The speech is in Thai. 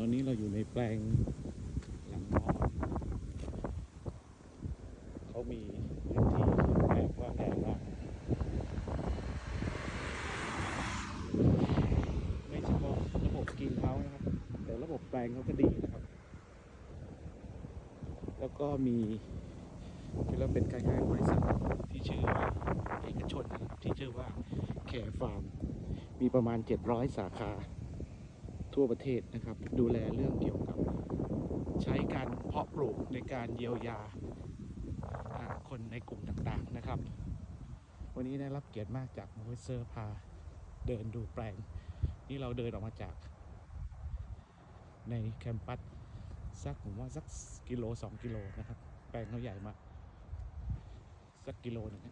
ตอนนี้เราอยู่ในแปลงหลังน้องเขามีพื้นที่แปลงกว้างใหญ่มากไม่เฉพาะระบบกินเขานะครับ แต่ระบบแปลงเขาก็ดีนะครับ แล้วก็มีคือเราเป็นคล้ายๆบริษัทที่ชื่อว่าเอกชนนะครับที่ชื่อว่าแคร์ฟาร์ม มีประมาณ 700 สาขา ทั่วประเทศนะครับ ดูแลเรื่องเกี่ยวกับใช้การเพาะปลูกในการเยียวยาคนในกลุ่มต่างๆนะครับ วันนี้ได้รับเกียรติมากจากมอเซอร์พาเดินดูแปลง นี่เราเดินออกมาจาก ในแคมปัสสักผมว่าสักกิโลสองกิโลนะครับ แปลงเขาใหญ่มากสักกิโลนึง